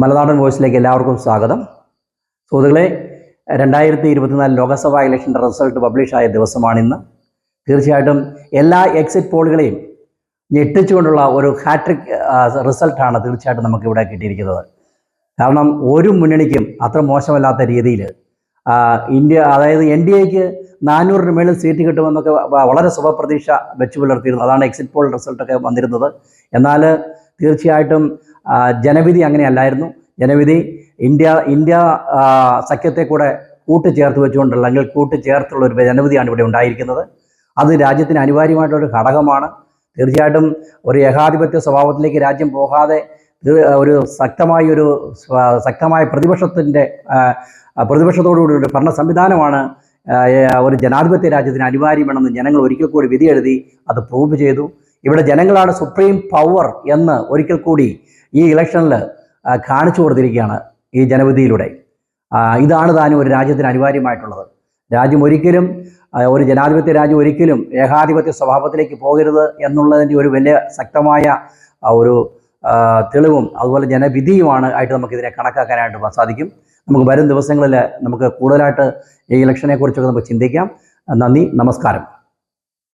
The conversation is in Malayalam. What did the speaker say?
മലനാടൻ വോയിസിലേക്ക് എല്ലാവർക്കും സ്വാഗതം. സുഹൃത്തുക്കളെ രണ്ടായിരത്തി ഇരുപത്തിനാല് ലോക്സഭാ ഇലക്ഷന്റെ റിസൾട്ട് പബ്ലിഷായ ദിവസമാണിന്ന് തീർച്ചയായിട്ടും എല്ലാ എക്സിറ്റ് പോളുകളെയും ഞെട്ടിച്ചുകൊണ്ടുള്ള ഒരു ഹാട്രിക് റിസൾട്ടാണ് തീർച്ചയായിട്ടും നമുക്കിവിടെ കിട്ടിയിരിക്കുന്നത്. കാരണം ഒരു മുന്നണിക്കും അത്ര മോശമല്ലാത്ത രീതിയിൽ ഇന്ത്യ അതായത് എൻ ഡി എക്ക് നാനൂറിന് മേളിൽ സീറ്റ് കിട്ടുമെന്നൊക്കെ വളരെ ശുഭപ്രതീക്ഷ വെച്ച് പുലർത്തിയിരുന്നു അതാണ് എക്സിറ്റ് പോൾ റിസൾട്ടൊക്കെ വന്നിരുന്നത്. എന്നാൽ തീർച്ചയായിട്ടും ജനവിധി അങ്ങനെ അല്ലായിരുന്നു ജനവിധി ഇന്ത്യ ഇന്ത്യ സഖ്യത്തെ കൂടെ കൂട്ടിച്ചേർത്ത് വെച്ചുകൊണ്ടുള്ള അല്ലെങ്കിൽ കൂട്ടിച്ചേർത്തുള്ള ഒരു ജനവിധിയാണ് ഇവിടെ ഉണ്ടായിരിക്കുന്നത്. അത് രാജ്യത്തിന് അനിവാര്യമായിട്ടുള്ള ഒരു ഘടകമാണ്. തീർച്ചയായിട്ടും ഒരു ഏകാധിപത്യ സ്വഭാവത്തിലേക്ക് രാജ്യം പോകാതെ ഒരു ശക്തമായ ഒരു ശക്തമായ പ്രതിപക്ഷത്തിന്റെ പ്രതിപക്ഷത്തോടുകൂടി ഒരു ഭരണ സംവിധാനമാണ് ഒരു ജനാധിപത്യ രാജ്യത്തിന് അനിവാര്യമാണെന്ന് ജനങ്ങൾ ഒരിക്കൽ കൂടി വിധിയെഴുതി അത് പ്രൂവ് ചെയ്തു. ഇവിടെ ജനങ്ങളാണ് സുപ്രീം പവർ എന്ന് ഒരിക്കൽ കൂടി ഈ ഇലക്ഷനിൽ കാണിച്ചു കൊടുത്തിരിക്കുകയാണ് ഈ ജനവിധിയിലൂടെ. ഇതാണ് താനും ഒരു രാജ്യത്തിന് അനിവാര്യമായിട്ടുള്ളത്. രാജ്യം ഒരിക്കലും ഒരു ജനാധിപത്യ രാജ്യം ഒരിക്കലും ഏകാധിപത്യ സ്വഭാവത്തിലേക്ക് പോകരുത് എന്നുള്ളതിന്റെ ഒരു വലിയ ശക്തമായ ഒരു തെളിവും അതുപോലെ ജനവിധിയുമാണ് ആയിട്ട് നമുക്കിതിനെ കണക്കാക്കാനായിട്ട് സാധിക്കും. നമുക്ക് വരും ദിവസങ്ങളിൽ നമുക്ക് കൂടുതലായിട്ട് ഈ ഇലക്ഷനെ കുറിച്ചൊക്കെ നമുക്ക് ചിന്തിക്കാം. നന്ദി നമസ്കാരം.